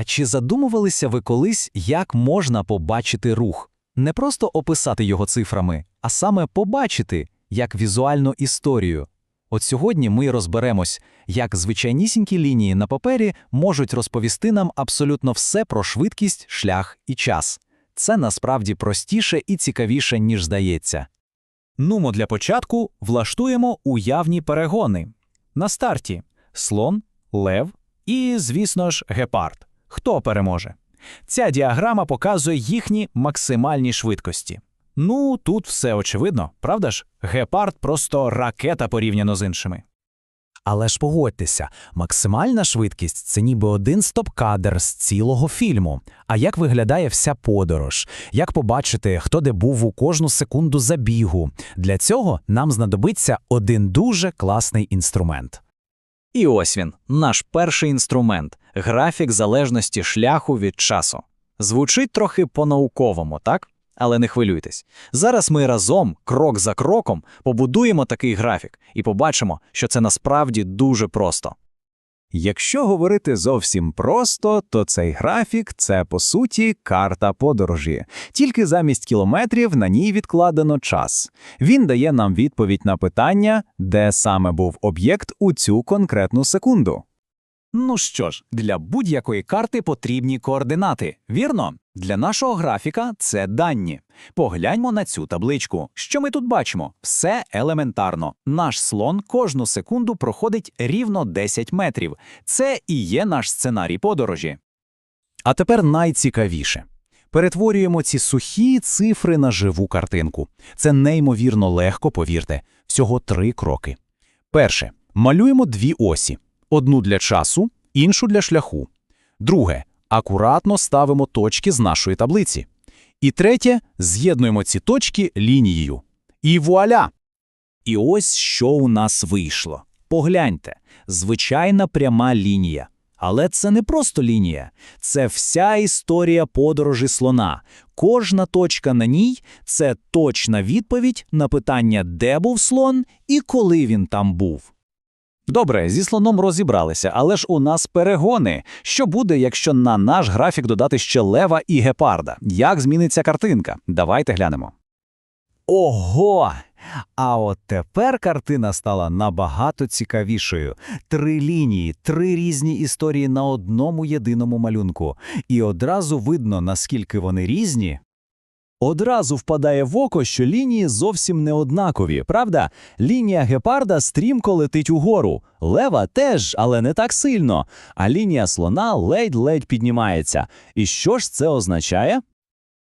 А чи задумувалися ви колись, як можна побачити рух? Не просто описати його цифрами, а саме побачити як візуальну історію. От сьогодні ми розберемось, як звичайнісінькі лінії на папері можуть розповісти нам абсолютно все про швидкість, шлях і час. Це насправді простіше і цікавіше, ніж здається. Нумо для початку влаштуємо уявні перегони. На старті слон, лев і, звісно ж, гепард. Хто переможе? Ця діаграма показує їхні максимальні швидкості. Ну, тут все очевидно, правда ж? Гепард просто ракета порівняно з іншими. Але ж погодьтеся, максимальна швидкість це ніби один стоп-кадр з цілого фільму. А як виглядає вся подорож? Як побачити, хто де був у кожну секунду забігу? Для цього нам знадобиться один дуже класний інструмент. І ось він, наш перший інструмент графік залежності шляху від часу. Звучить трохи по-науковому, так? Але не хвилюйтесь. Зараз ми разом, крок за кроком, побудуємо такий графік і побачимо, що це насправді дуже просто. Якщо говорити зовсім просто, то цей графік це по суті карта подорожі. Тільки замість кілометрів на ній відкладено час. Він дає нам відповідь на питання, де саме був об'єкт у цю конкретну секунду. Ну що ж, для будь-якої карти потрібні координати, вірно? Для нашого графіка це дані. Погляньмо на цю табличку. Що ми тут бачимо? Все елементарно. Наш слон кожну секунду проходить рівно 10 метрів. Це і є наш сценарій подорожі. А тепер найцікавіше. Перетворюємо ці сухі цифри на живу картинку. Це неймовірно легко, повірте, всього три кроки. Перше. Малюємо дві осі: одну для часу, іншу для шляху. Друге. Акуратно ставимо точки з нашої таблиці. І третє, з'єднуємо ці точки лінією. І вуаля! І ось що у нас вийшло. Погляньте, звичайна пряма лінія. Але це не просто лінія, це вся історія подорожі слона. Кожна точка на ній це точна відповідь на питання, де був слон і коли він там був. Добре, зі слоном розібралися, але ж у нас перегони. Що буде, якщо на наш графік додати ще лева і гепарда? Як зміниться картинка? Давайте глянемо. Ого! А от тепер картина стала набагато цікавішою. Три лінії, три різні історії на одному єдиному малюнку. І одразу видно, наскільки вони різні. Одразу впадає в око, що лінії зовсім не однакові, правда? Лінія гепарда стрімко летить угору, лева теж, але не так сильно, а лінія слона ледь-ледь піднімається. І що ж це означає?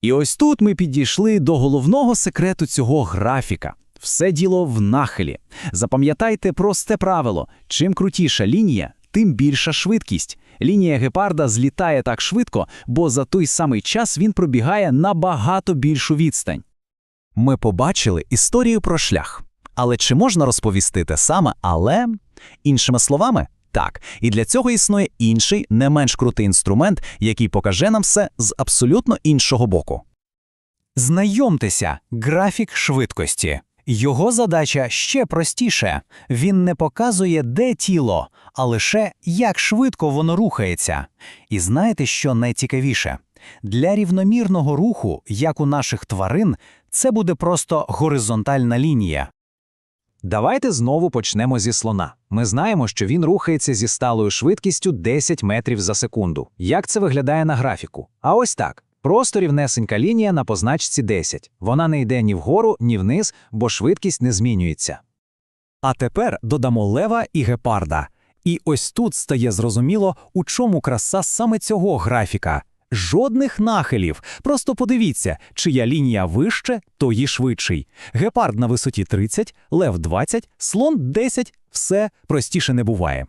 І ось тут ми підійшли до головного секрету цього графіка. Все діло в нахилі. Запам'ятайте просте правило: чим крутіша лінія, тим більша швидкість. Лінія гепарда злітає так швидко, бо за той самий час він пробігає набагато більшу відстань. Ми побачили історію про шлях. Але чи можна розповісти те саме, але іншими словами? Так, і для цього існує інший, не менш крутий інструмент, який покаже нам все з абсолютно іншого боку. Знайомтеся, графік швидкості. Його задача ще простіше. Він не показує, де тіло, а лише як швидко воно рухається. І знаєте, що найцікавіше? Для рівномірного руху, як у наших тварин, це буде просто горизонтальна лінія. Давайте знову почнемо зі слона. Ми знаємо, що він рухається зі сталою швидкістю 10 метрів за секунду. Як це виглядає на графіку? А ось так. Просто рівнесенька лінія на позначці 10. Вона не йде ні вгору, ні вниз, бо швидкість не змінюється. А тепер додамо лева і гепарда. І ось тут стає зрозуміло, у чому краса саме цього графіка. Жодних нахилів. Просто подивіться, чия лінія вище, то і швидший. Гепард на висоті 30, лев 20, слон 10. Все простіше не буває.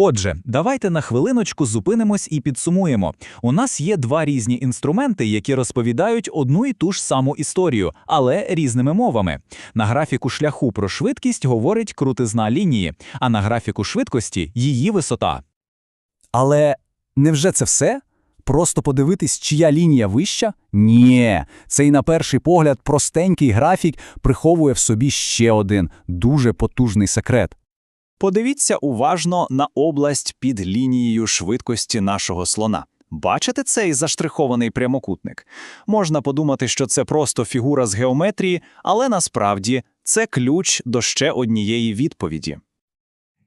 Отже, давайте на хвилиночку зупинимось і підсумуємо. У нас є два різні інструменти, які розповідають одну і ту ж саму історію, але різними мовами. На графіку шляху про швидкість говорить крутизна лінії, а на графіку швидкості її висота. Але невже це все? Просто подивитись, чия лінія вища? Ні, цей на перший погляд простенький графік приховує в собі ще один дуже потужний секрет. Подивіться уважно на область під лінією швидкості нашого слона. Бачите цей заштрихований прямокутник? Можна подумати, що це просто фігура з геометрії, але насправді це ключ до ще однієї відповіді.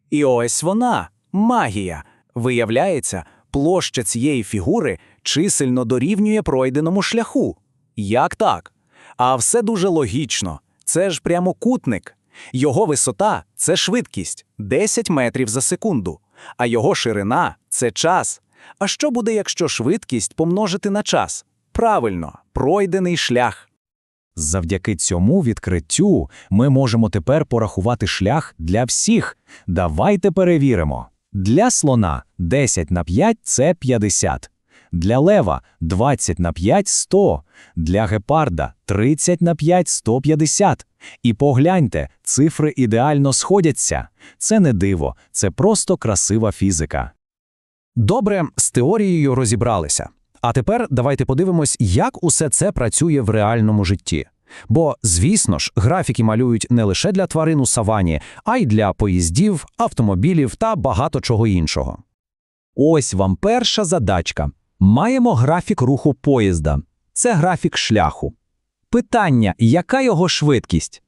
І ось вона магія. Виявляється, площа цієї фігури чисельно дорівнює пройденому шляху. Як так? А все дуже логічно. Це ж прямокутник. Його висота це швидкість 10 метрів за секунду, а його ширина це час. А що буде, якщо швидкість помножити на час? Правильно, пройдений шлях. Завдяки цьому відкриттю ми можемо тепер порахувати шлях для всіх. Давайте перевіримо. Для слона 10 на 5 – це 50. Для лева 20 на 5 – 100. Для гепарда 30 на 5 – 150. І погляньте, цифри ідеально сходяться. Це не диво, це просто красива фізика. Добре, з теорією розібралися. А тепер давайте подивимось, як усе це працює в реальному житті. Бо, звісно ж, графіки малюють не лише для тварин у савані, а й для поїздів, автомобілів та багато чого іншого. Ось вам перша задачка. Маємо графік руху поїзда. Це графік шляху. Питання, яка його швидкість?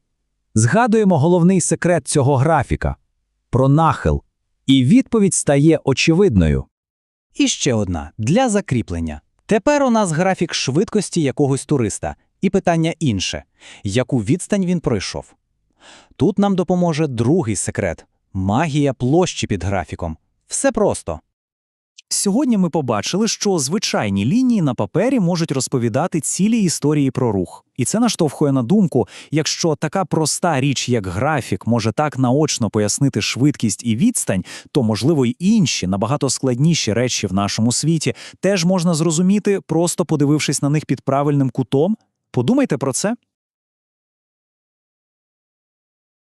Згадуємо головний секрет цього графіка – про нахил. І відповідь стає очевидною. І ще одна для закріплення. Тепер у нас графік швидкості якогось туриста, і питання інше: яку відстань він пройшов? Тут нам допоможе другий секрет магія площі під графіком. Все просто. Сьогодні ми побачили, що звичайні лінії на папері можуть розповідати цілі історії про рух. І це наштовхує на думку, якщо така проста річ, як графік, може так наочно пояснити швидкість і відстань, то, можливо, й інші, набагато складніші речі в нашому світі теж можна зрозуміти, просто подивившись на них під правильним кутом. Подумайте про це.